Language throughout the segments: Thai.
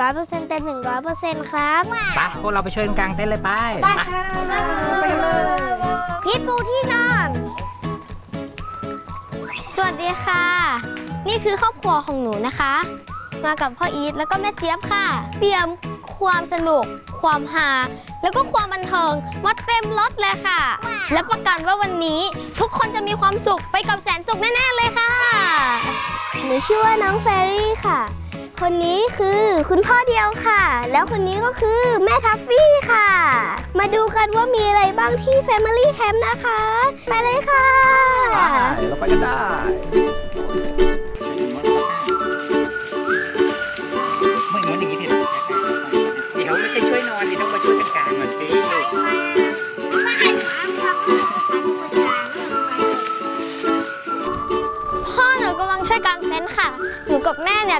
มัน100%เต็ม100%ครับไปพวกเราไปช่วยกันกางเต้นท์เลยไปไปไปเลยพีทปูที่นอน สวัสดีค่ะ นี่คือครอบครัวของหนูนะคะ มากับพ่ออีทแล้วก็แม่เจี๊ยบค่ะ เตรียมความสนุก ความฮาแล้วก็ความบันเทิงมาเต็มรถเลยค่ะ และประกันว่าวันนี้ทุกคนจะมีความสุขไปกับแสนสุขแน่ๆเลยค่ะ หนูชื่อว่าน้องแฟรี่ค่ะ คนนี้คือคุณพ่อเดียวค่ะ แล้วคนนี้ก็คือแม่ทัฟฟี่ค่ะ มาดูกันว่ามีอะไรบ้างที่ Family Camp นะคะ ไปเลยค่ะไปเราไปกันได้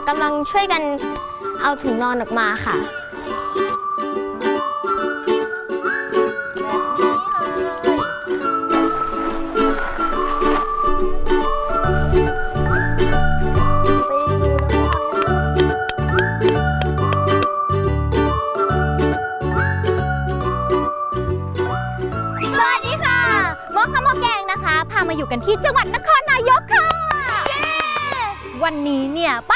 กับแม่เนี่ยกำลังช่วยกันเอาถุงนอนออกมาค่ะ สวัสดีค่ะหมอข้าวหมอแกงนะคะ พามาอยู่กันที่จังหวัดนครนายกค่ะ วันนี้เนี่ยปั้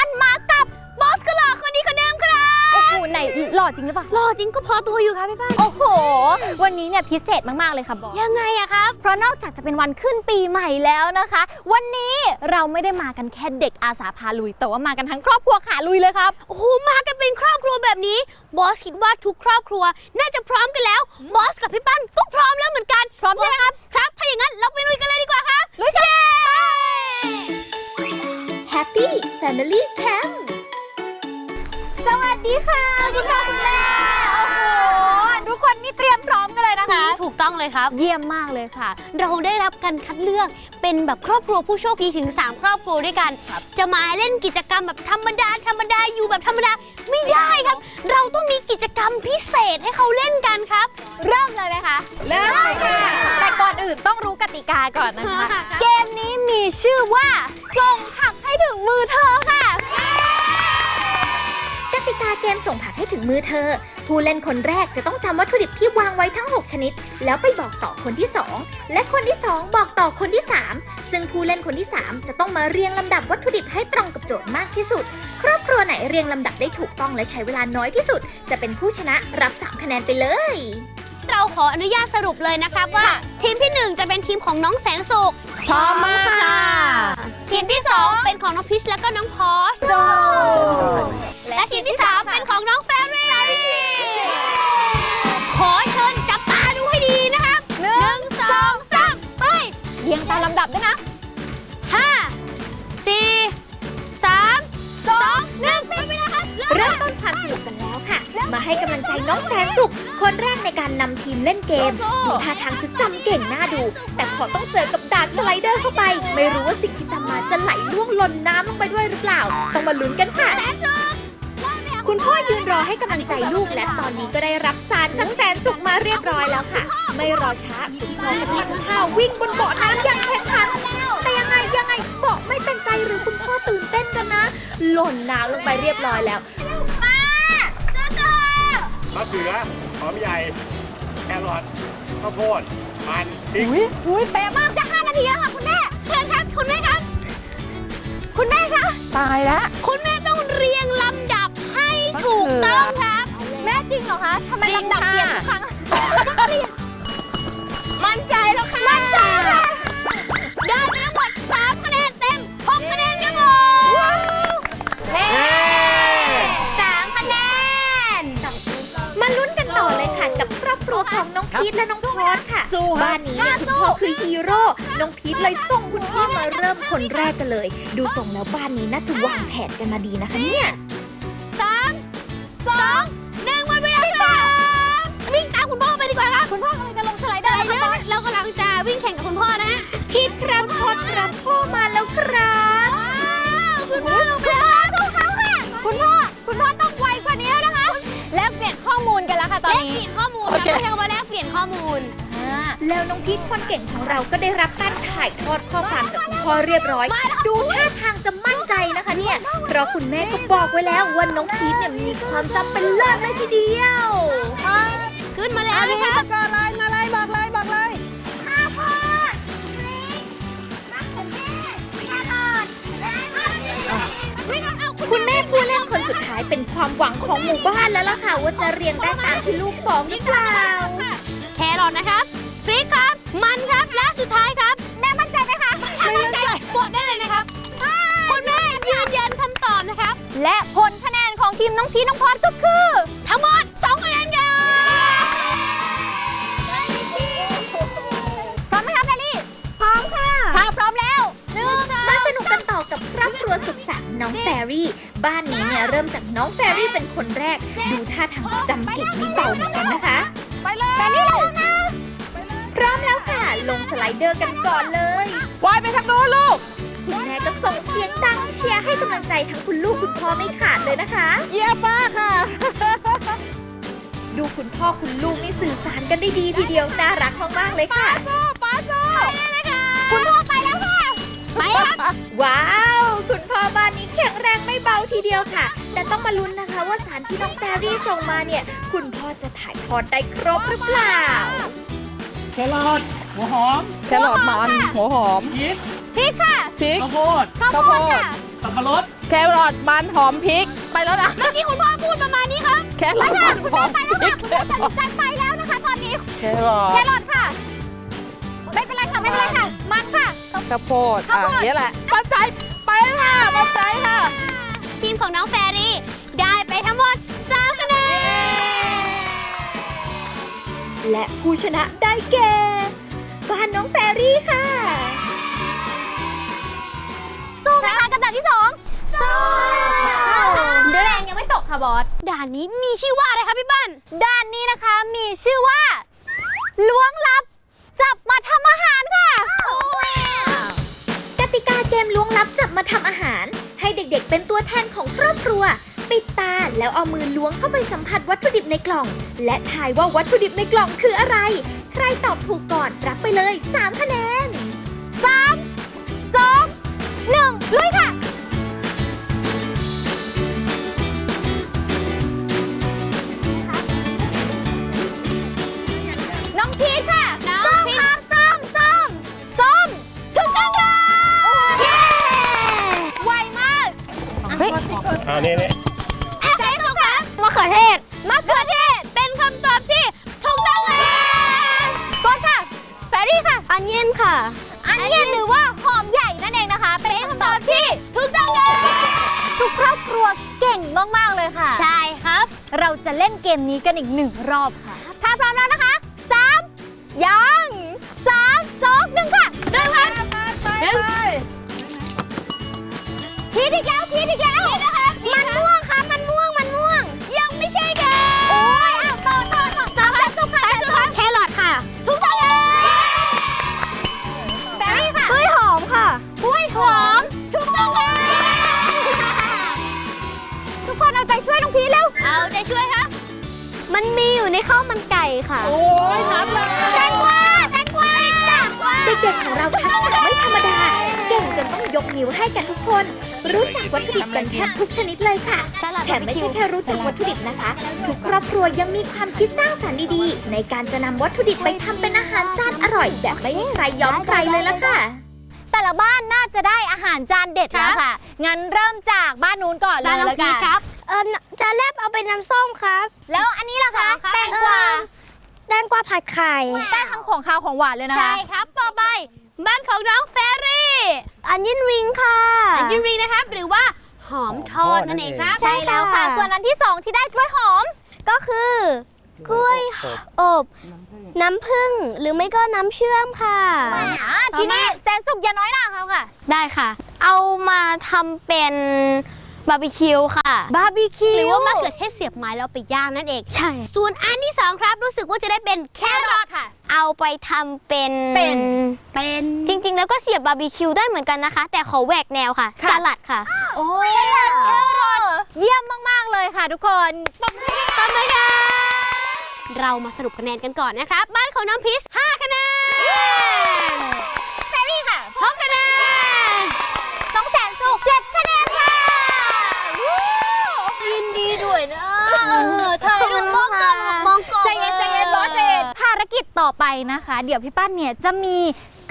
นมา อ้โหไหนหล่อจริงหรือเปล่าหล่อจริงก็พอตัวอยู่ค่ะพี่ป้านโอ้โห วันนี้เนี่ยพิเศษมาก ๆ เลยค่ะบอสยังไงอะครับ เพราะนอกจากจะเป็นวันขึ้นปีใหม่แล้วนะคะ วันนี้เราไม่ได้มากันแค่เด็กอาสาพาลุย แต่ว่ามากันทั้งครอบครัวขาลุยเลยครับโอ้โหมากันเป็นครอบครัวแบบนี้บอสคิดว่าทุกครอบครัว น่าจะพร้อมกันแล้วบอสกับพี่ปั้นก็พร้อมแล้วเหมือนกันพร้อมใช่ไหมครับครับถ้าอย่างนั้นเราไปลุยกันเลยดีกว่าครับลุยกัน Happy Family Camp สวัสดีค่ะสวัสดีค่ะคุณแม่โอ้โหทุกคนนี่เตรียมพร้อมกันเลยนะคะ ถูกต้องเลยครับ เยี่ยมมากเลยค่ะ เราได้รับการคัดเลือกเป็นแบบครอบครัวผู้โชคดีถึง 3 ครอบครัวด้วยกัน จะมาเล่นกิจกรรมแบบธรรมดาธรรมดาอยู่แบบธรรมดาไม่ได้ครับ เราต้องมีกิจกรรมพิเศษให้เขาเล่นกันครับ เริ่มเลยไหมคะ เริ่มเลยค่ะ แต่ก่อนอื่นต้องรู้กติกาก่อนนะคะค่ะเกมนี้มีชื่อว่าส่งผักให้ถึงมือเธอค่ะ กติกาเกมส่งผักให้ถึงมือเธอ ผู้เล่นคนแรกจะต้องจำวัตถุดิบที่วางไว้ทั้ง 6 ชนิด แล้วไปบอกต่อคนที่ 2 และคนที่ 2 บอกต่อคนที่ 3 ซึ่งผู้เล่นคนที่ 3 จะต้องมาเรียงลำดับวัตถุดิบให้ตรงกับโจทย์มากที่สุด ครอบครัวไหนเรียงลำดับได้ถูกต้องและใช้เวลาน้อยที่สุด จะเป็นผู้ชนะรับ 3 คะแนนไปเลย เราขออนุญาตสรุปเลยนะครับว่า ทีมที่ 1 จะเป็นทีมของน้องแสนสุขพร้อมค่ะ ทีมที่2เป็นของน้องพิชและก็น้องพอสและทีมที่3เป็นของน้องแฟรี่ ขอเชิญจับตาดูให้ดีนะครับหนึ่งสองสามไป เรียงตามลำดับด้วยนะ มาให้กำลังใจน้องแสนสุข คนแรกในการนำทีมเล่นเกมดูท่าทางจะจำเก่งน่าดู แต่พอต้องเจอกับดานสไลเดอร์เข้าไป ไม่รู้ว่าสิ่งที่จำมาจะไหลล่วงหล่นน้ำลงไปด้วยหรือเปล่า ต้องมาลุ้นกันค่ะ คุณพ่อยืนรอให้กำลังใจลูกและตอนนี้ก็ได้รับสารจากแสนสุขมาเรียบร้อยแล้วค่ะ ไม่รอช้าคุณพ่อก็รีบท่าวิ่งบนเบาะน้ำอย่างแข่งขันแต่ยังไงยังไงเบาะไม่เป็นใจหรือคุณพ่อตื่นเต้นกันนะ หล่นน้ำลงไปเรียบร้อยแล้ว มะเขือหอมใหญ่แครอทข้าวโพดมันพริก อุ้ยอุ้ยเป๊ะมากจะ5นาทีแล้วค่ะคุณแม่เชิญครับคุณแม่ครับ คุณแม่คะตายแล้วคุณแม่ต้องเรียงลำดับให้ถูกต้องครับ แม่จริงเหรอคะทำไมลำดับเปลี่ยนทุกครั้งมั่น ของน้องพีทและน้องพอสค่ะ สู้ครับ บ้านนี้เนี่ยคุณพ่อคือฮีโร่ น้องพีทเลยส่งคุณพ่อมาเริ่มคนแรกกันเลย ดูทรงแล้วบ้านนี้น่าจะวางแผนกันมาดีนะคะเนี่ย สามสองหนึ่งหมดเวลาครับวิ่งตามคุณพ่อไปดีกว่าครับคุณพ่อกำลังจะลงสไลเดเดิอร์นเรื่องเรากำลังจะวิ่งแข่งกับคุณพ่อนะฮะพีทครับพอสครับพ่อมาแล้วครับ คุณพ่อลงไปแล้วทุกครั้งค่ะคุณพ่อ คุณพ่อต้อง ข้อมูลกันแล้วค่ะตอนแลกนี้เปลี่ยนข้อมูลโอนะเคเขาเรียกว่าแลกเปลี่ยนข้อมูล อ่แล้วน้องพีทคนเก่งของเราก็ได้รับการถ่ายทอดข้อความจากคุณพ่อเรียบร้อย ดูท่าทางจะมั่นใจนะคะเนี่ย เพราะคุณแม่ก็บอกไว้แล้วว่าน้องพีทเนี่ยมีความจำเป็นเลิศเลยทีเดียว ขึ้นมาแล้วนะคะ คุณแม่ผู้เล่นคนสุดท้ายเป็นความหวังของหมู่บ้านแล้วล่ะค่ะ ว่าจะเรียงได้ตามที่ลูกบอกหรือเปล่าแครอทนะครับพริกครับ มันครับและสุดท้ายครับแม่มั่นใจไหมคะถ้ามั่นใจกดได้เลยนะครับคุณแม่ยืนยันคำตอบนะครับ และผลคะแนนของทีมน้องพีน้องพอดก็คือ บ้านนี้เนี่ยเริ่มจากน้องแฟรี่เป็นคนแรก ดูท่าทางจำเก่งไม่เบาเหมือนกันนะคะ ไปเลยแพรรี่เลยนะพร้อมแล้วค่ะ ลงสไลเดอร์กันก่อนเลยวายไปทางโน้นลูก คุณแม่ก็ส่งเสียงดังเชียร์ให้กำลังใจทั้งคุณลูกคุณพ่อไม่ขาดเลยนะคะ เยี่ยมมากค่ะ ดูคุณพ่อคุณลูกนี่สื่อสารกันได้ดีทีเดียวน่ารักมากๆเลยค่ะป้าโซ่คุณพ่อไปแล้วค่ะ ไปครับว้าว คุณพ่ อบ้านนี้แข็งแรงไม่เบาทีเดียวค่ะ แต่ต้องมาลุ้นนะคะว่าสารที่น้องแฟรี่ส่งมาเนี่ย คุณพ่อจะถ่ายทอดได้ครบหรือเปล่า แครอทหัวหอมแครอทมันหัวหอมพริกพริกค่ะพริกข้าวโพดข้าวโพดค่ะสับปะรดแครอทมันหอมพริกไปแล้วนะเมื่อกี้คุณพ่อพูดประมาณนี้ครับแครอทมันหอมพริกคุณพ่อตัดสินใจไปแล้วนะคะตอนนี้แครอแคทรอทค่ะไม่เป็นไรค่ะไม่เป็นไรค่ะ มันค่ะข้าวโพดข้าวโพดอะนี่แหละมั่นใจไปค่ะมั่นใจค่ะ ทีมของน้องแฟรี่ ได้ไปทั้งหมด3คะแนน และผู้ชนะได้แก่บ้านน้องแฟรี่ค่ะ สู้ไหมคะกับด่านที่สองสู้เดยวแรงยังไม่ตกค่ะบอส ด่านนี้มีชื่อว่าอะไรครับพี่ปั้นด้านนี้นะคะมีชื่อว่าล้วงลับ จับมาทำอาหารค่ะก ติกาเกมล้วงลับจับมาทำอาหาร ให้เด็กๆ เป็นตัวแทนของครอบครัว ปิดตาแล้วเอามือล้วงเข้าไปสัมผัสวัตถุดิบในกล่อง และทายว่าวัตถุดิบในกล่องคืออะไร ใครตอบถูกก่อนรับไปเลย 3 คะแนนสามสองหนึ่งลุยค่ะ อ่านี่นี่ใช่ถูกครับมะเขือเทศมะเขือเทศเป็นคำตอบที่ถูกต้องค่ะกดค่ะแฟรี่ค่ะ อันเย็นค่ะ อันเนี้ยหรือว่าหอมใหญ่นั่นเองนะคะ เป็นคำตอบที่ถูกต้องค่ะทุกครอบครัวเก่งมากๆเลยค่ะ ใช่ครับ เราจะเล่นเกมนี้กันอีกหนึ่งรอบค่ะ ถ้าพร้อมแล้วนะคะสามยังสามสองหนึ่งค่ะเริ่มครับหนึ่งพีทอีกแล้วพีทอีกแล้ว ทุกคนเอาใจช่วยน้องพีทเร็ว เอาใจช่วยครับ มันมีอยู่ในข้าวมันไก่ค่ะ โอ้ยทันเลยแตงกวาแตงกวาแตงกวาเด็กๆของเราทักษะไม่ธรรมดา เก่งจนต้องยกนิ้วให้กันทุกคน รู้จักวัตถุดิบกันแทบทุกชนิดเลยค่ะ สลัดแถมไม่ใช่แค่รู้จักวัตถุดิบนะคะ ทุกครอบครัวยังมีความคิดสร้างสรรค์ดีๆ ในการจะนำวัตถุดิบไปทำเป็นอาหารจานอร่อยแบบไม่มีใครยอมใครเลยละค่ะ แต่ละบ้านน่าจะได้อาหารจานเด็ดแล้วค่ะ งั้นเริ่มจากบ้านนู้นก่อนเลยร้านน้องแล้วพีกัทนครับ เออจานแรกเอาเป็นน้ำส้มครับแล้วอันนี้ล่ะสอคะงครับ แตงกวาแตงกวาผัดไข่ ได้ทั้งของคาวของหวานเลยนะคะ ใช่ครับ ต่อไป บ้านของน้องแฟรี่อันยินริงค่ะ อันยินริงนะครับ หรือว่าหอมทอดนั่นเองครับ ใช่แล้วค่ะ ส่วนอันที่สองที่ได้กล้วยหอม ก็คือ กล้วยอบ น้ำผึ้งหรือไม่ก็น้ำเชื่อมค่ะอ่าทีนี้แสนสุกอย่าน้อยหน้าเขาค่ะ ได้ค่ะ เอามาทำเป็นบาร์บีคิวค่ะ บาร์บีคิว หรือว่ามะเขือเทศเสียบไม้แล้วไปย่างนั่นเอง ใช่ ส่วนอันที่สองครับ รู้สึกว่าจะได้เป็นแครอทค่ะ เอาไปทำเป็น เป็น เป็น จริง ๆ แล้วก็เสียบบาร์บีคิวได้เหมือนกันนะคะ แต่ขอแหวกแนวค่ะค่ะสลัดค่ะ โอ้ยเยี่ยมมาก ๆ เลยค่ะทุกคนตบมือค่ะ เรามาสรุปคะแนนกันก่อนนะครับ บ้านของน้องพีช5คะแนนแฟรี่ค่ะ6คะแนนน้องแสนสุขเจ็ดคะแนนค่ะวู้ยินดีด้วยนะเออถ่ายรูปมองกล้องมองกล้องใจเย็นใจเย็นบอสใจเย็นภารกิจต่อไปนะคะ เดี๋ยวพี่ปั้นเนี่ยจะมี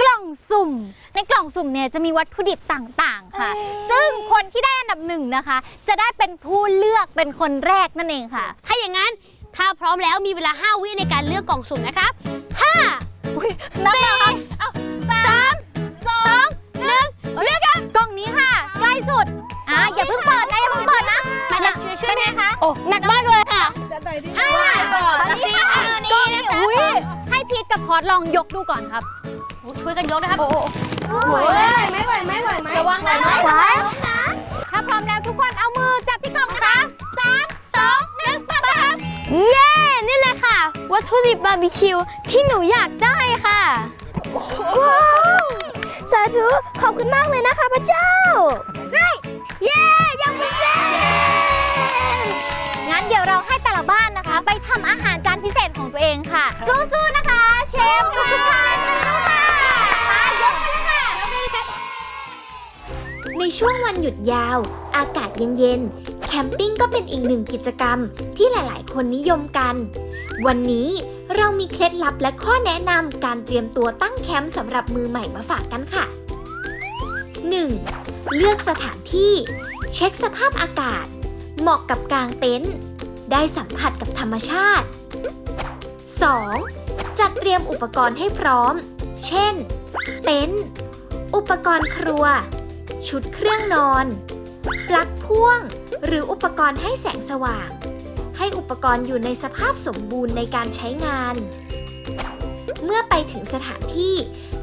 กล่องสุ่ม ในกล่องสุ่มเนี่ยจะมีวัตถุดิบต่างๆ ค่ะ ซึ่งคนที่ได้อันดับหนึ่งนะคะ จะได้เป็นผู้เลือกเป็นคนแรกนั่นเองค่ะ ถ้าอย่างนั้น ถ้าพร้อมแล้วมีเวลา 5 วิในการเลือกกล่องสุ่มนะครับ5นับแล้วครับสามสองหนึ่งเลือกกันกล่องนี้ค่ะ ใกล้สุด อะอย่าเพิ่งเปิดนะอย่าเพิ่งเปิดนะมาเด็กช่วยช่วยเป็นไงคะโอ้หนักมากเลยค่ะห้าก่อนสี่อันนี้นะคะอุ้ยให้พีทกับพอดลองยกดูก่อนครับช่วยกันยกนะครับ ไหวไหมไหวไหมไหวไหมระวังนะ ถ้าพร้อมแล้วทุกคนเอามือจับที่กล่องนะคะสามสองหนึ่งไปครับ เย้ นี่เลยค่ะ วัตถุดิบบาร์บีคิวที่หนูอยากได้ค่ะสาธุ ขอบคุณมากเลยนะคะพระเจ้า เย้ยังไม่เสร็จงั้นเดี๋ยวเราให้แต่ละบ้านนะคะ ไปทำอาหารจานพิเศษของตัวเองค่ะ สู้ๆนะคะ เชฟทุกๆท่านสู้ค่ะมายกมือค่ะในช่วงวันหยุดยาว อากาศเย็น ๆ แคมปิ้งก็เป็นอีกหนึ่งกิจกรรมที่หลาย ๆ คนนิยมกัน วันนี้เรามีเคล็ดลับและข้อแนะนำการเตรียมตัวตั้งแคมป์สำหรับมือใหม่มาฝากกันค่ะ 1. เลือกสถานที่ เช็คสภาพอากาศ เหมาะกับกางเต็นท์ได้สัมผัสกับธรรมชาติ 2. จัดเตรียมอุปกรณ์ให้พร้อม เช่น เต็นท์อุปกรณ์ครัว ชุดเครื่องนอน ปลั๊กพ่วง หรืออุปกรณ์ให้แสงสว่าง ให้อุปกรณ์อยู่ในสภาพสมบูรณ์ในการใช้งาน เมื่อไปถึงสถานที่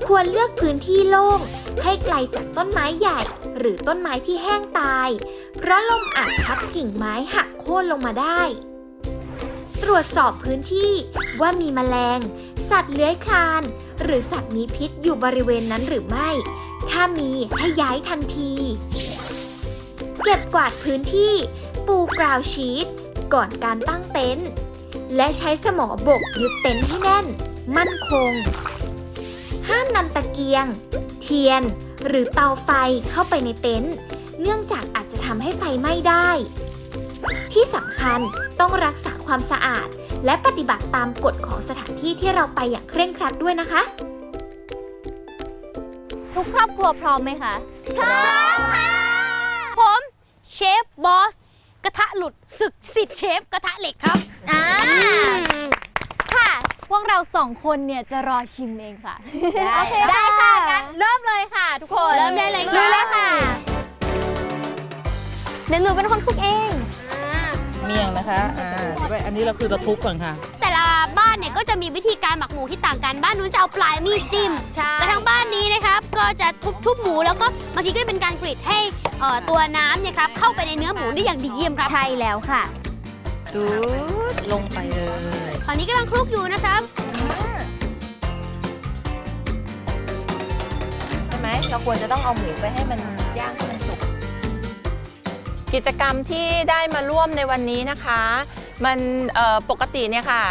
ควรเลือกพื้นที่โล่ง ให้ไกลจากต้นไม้ใหญ่ หรือต้นไม้ที่แห้งตาย เพราะลมอาจพัดกิ่งไม้หักโค่นลงมาได้ ตรวจสอบพื้นที่ว่ามีแมลง สัตว์เลื้อยคลาน หรือสัตว์มีพิษอยู่บริเวณนั้นหรือไม่ ถ้ามีให้ย้ายทันที เก็บกวาดพื้นที่ ปูกราวชีตก่อนการตั้งเต็นท์และใช้สมอบกยึดเต็นท์ให้แน่น มั่นคง ห้ามนำตะเกียง เทียน หรือเตาไฟเข้าไปในเต็นท์เนื่องจากอาจจะทำให้ไฟไหม้ได้ ที่สำคัญต้องรักษาความสะอาด และปฏิบัติตามกฎของสถานที่ที่เราไปอย่างเคร่งครัดด้วยนะคะ ทุกครอบครัวพร้อมไหมคะผมค่ะ เชฟบอส กระทะหลุดศึกสิทธิ์เชฟกระทะเหล็กครับ อ่าอืมค่ะ พวกเราสองคนเนี่ยจะรอชิมเองค่ะ ได้โอเคได้ค่ะงั้นเริ่มเลยค่ะ ทุกคนเริ่มได้เลยลุยเลยค่ะ เดี๋ยวหนูเป็นคนคุกเอง เมี่ยงนะคะอ่าเดี๋ยวไปอันนี้เราคือเราทุบก่อนค่ะ ก็จะมีวิธีการหมักหมูที่ต่างกันบ้านนู้นจะเอาปลายมีดจิ้ม ใช่ แต่ทางบ้านนี้นะครับก็จะทุบทุบหมูแล้วก็บางทีก็เป็นการกรีดให้เอ่อตัวน้ำเนี่ยครับเข้าไปในเนื้อหมูได้อย่างดีเยี่ยมครับ ใช่แล้วค่ะดูดลงไปเลย ตอนนี้กำลังคลุกอยู่นะครับ ใช่ไหมเราควรจะต้องเอาหมูไปให้มันย่างให้มันสุก กิจกรรมที่ได้มาร่วมในวันนี้นะคะ มันเอ่อปกติเนี่ยค่ะ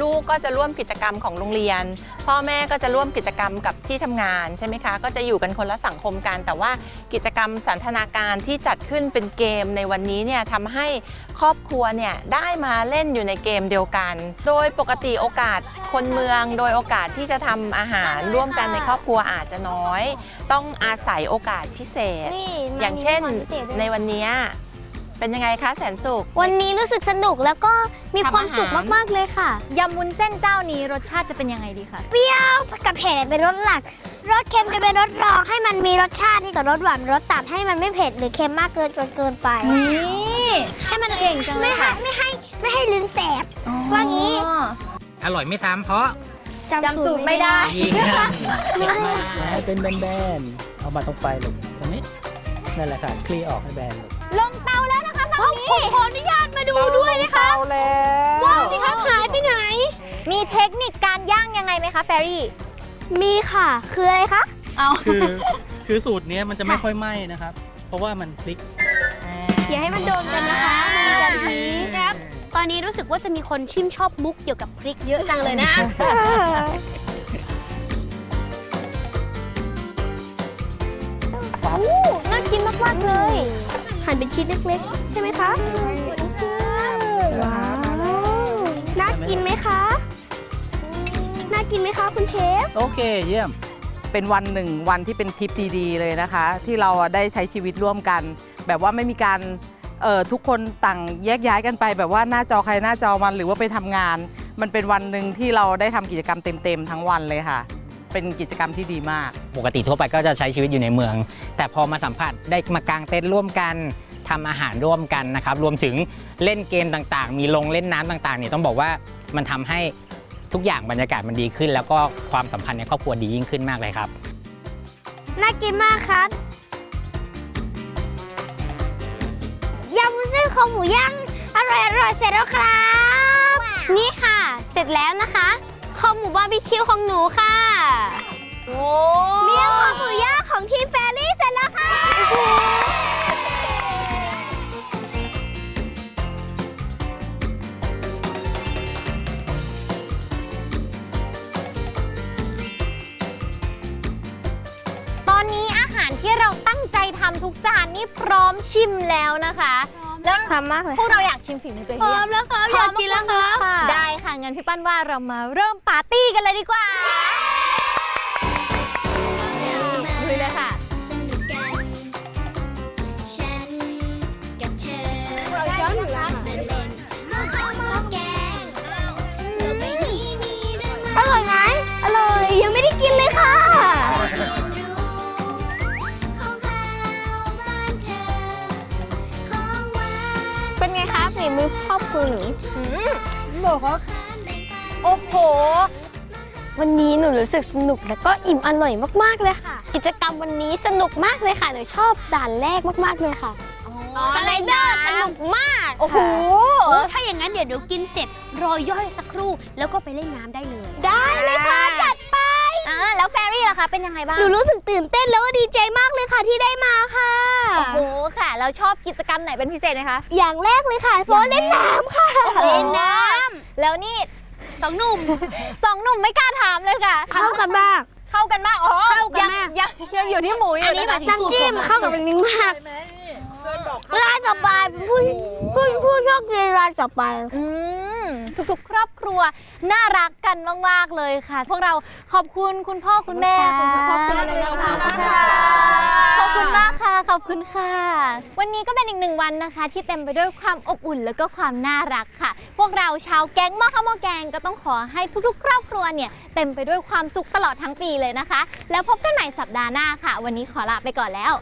ลูกก็จะร่วมกิจกรรมของโรงเรียน พ่อแม่ก็จะร่วมกิจกรรมกับที่ทำงานใช่ไหมคะ ก็จะอยู่กันคนละสังคมกัน แต่ว่ากิจกรรมสันทนาการที่จัดขึ้นเป็นเกมในวันนี้เนี่ยทำให้ครอบครัวเนี่ยได้มาเล่นอยู่ในเกมเดียวกัน โดยปกติโอกาสคนเมือง โดยโอกาสที่จะทำอาหารร่วมกันในครอบครัวอาจจะน้อย ต้องอาศัยโอกาสพิเศษนี่อย่างเช่นมัมีความพิเศษด้วยในวันนี้ เป็นยังไงคะแสนสุข วันนี้รู้สึกสนุกแล้วก็มีความสุขทำอาหารมากๆเลยค่ะ ยำวุ้นเส้นเจ้านี้รสชาติจะเป็นยังไงดีคะ เปรี้ยวกับเผ็ดเป็นรสหลัก รสเค็มจะเป็นรสรองให้มันมีรสชาติที่ต่อรสหวานรสตัดให้มันไม่เผ็ดหรือเค็มมากเกินจนเกินไป นี่ให้มันเก่งจังเลไม่ยให้ค่ะไม่ให้ไม่ให้ลิ้นแสบ ว่างี้ อ๋ออร่อยไม่ซ้ำเพราะจำสูตรไม่ได้ยิงเด็ดมาก ให้เป็นแบนๆเอามาตรงปลายลูกตรงนี้นั่นแหละค่ะคลี่ออกให้แบนลูก ลงเตาแล้วนะคะตอนนี้ผมขออนุญาตมาดูด้วยนะคะเอาแล้วว้าวสิครับหายไปไหน มีเทคนิคการย่างยังไงไหมคะแฟรี่ มีค่ะ คืออะไรคะ เอาคือคือสูตรเนี้ยมันจะไม่ค่อยไหม้นะครับ เพราะว่ามันพลิกอย่าให้มันโดนกันนะคะมันจะพีครับ ตอนนี้รู้สึกว่าจะมีคนชื่นชอบมุกเกี่ยวกับพริกเยอะจังเลยนะ น่ากินมากๆเลย หั่นเป็นชิ้นเล็กๆ ใช่ไหมคะว้าวน่ากินไหมคะ น่ากินไหมคะคุณเชฟ โอเคเยี่ยม เป็นวันหนึ่งวันที่เป็นทริปดีๆเลยนะคะ ที่เราได้ใช้ชีวิตร่วมกัน แบบว่าไม่มีการเอ่อทุกคนต่างแยกย้ายกันไป แบบว่าหน้าจอใครหน้าจอมันหรือว่าไปทำงาน มันเป็นวันหนึ่งที่เราได้ทำกิจกรรมเต็มๆทั้งวันเลยค่ะ เป็นกิจกรรมที่ดีมาก ปกติทั่วไปก็จะใช้ชีวิตอยู่ในเมือง แต่พอมาสัมผัสได้มากางเต็นท์ร่วมกันทำอาหารร่วมกันนะครับรวมถึงเล่นเกมต่างๆ มีลงเล่นน้ำต่างๆเนี่ยต้องบอกว่ามันทำให้ทุกอย่างบรรยากาศมันดีขึ้น แล้วก็ความสัมพันธ์ในครอบครัวดียิ่งขึ้นมากเลยครับ น่ากินมากครับยำวุ้นเส้นคอหมูย่างอร่อยอร่อยเสร็จแล้วครับ นี่ค่ะ เสร็จแล้วนะคะ คอหมูบาร์บีคิวของหนูค่ะโอ้เมี่ยงคอหมูย่างของทีมแฟรี่เสร็จแล้วค่ะ ตอนนี้อาหารที่เราตั้งใจทำทุกจานนี่พร้อมชิมแล้วนะคะ แล้วทำมากเลยพวกเราอยากชิมฝีมือตัวเองพร้อมแล้วครับอยากกินแล้วครับได้ค่ะงั้นพี่ปั้นว่าเรามาเริ่มปาร์ตี้กันเลยดีกว่า ฝีมือพ่อคุณบอกว่าโอ้โห วันนี้หนูรู้สึกสนุกแล้วก็อิ่มอร่อยมากๆเลยค่ะ กิจกรรมวันนี้สนุกมากเลยค่ะ หนูชอบด่านแรกมากๆเลยค่ะสไลเดอร์สนุกมาก โอ้โห ถ้าอย่างนั้นเดี๋ยวเดี๋ยวกินเสร็จรอย่อยสักครู่ แล้วก็ไปเล่นน้ำได้เลย ได้เลยค่ะจัด แล้วแฟรี่ล่ะคะ เป็นยังไงบ้าง หนูรู้สึกตื่นเต้นแล้วก็ดีใจมากเลยค่ะที่ได้มาค่ะ โอ้โหค่ะแล้วชอบกิจกรรมไหนเป็นพิเศษไหมคะ อย่างแรกเลยค่ะเพราะเล่นน้ำค่ะ เล่นน้ำแล้วนี่สองหนุ่ม สองหนุ่มไม่กล้าถามเลยค่ะ เข้ากันมาก เข้ากันมากอ๋อเข้ากันมากยังยังยังอยู่ที่หมูอยู่อันนี้นะคะแบบน้ำจิ้มเข้ากับอันนี้มากร้านต่อไปผู้ผู้ผู้โชคดีรายต่อไปอืม ทุกๆ ครอบครัว น่ารักกันมากๆเลยค่ะ พวกเราขอบคุณคุณพ่อคุณแม่คุณครอบครัวเลยนะคะขอบคุณมากค่ะขอบคุณค่ะ วันนี้ก็เป็นอีกหนึ่งวันนะคะ ที่เต็มไปด้วยความอบอุ่นแล้วก็ความน่ารักค่ะ พวกเราชาวแก๊งหม้อข้าวหม้อแกงก็ต้องขอให้ทุกๆ ครอบครัวเนี่ยเต็มไปด้วยความสุขตลอดทั้งปีเลยนะคะ แล้วพบกันใหม่สัปดาห์หน้าค่ะ วันนี้ขอลาไปก่อนแล้ว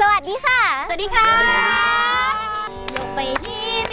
สวัสดีค่ะ สวัสดีค่ะยกไปที่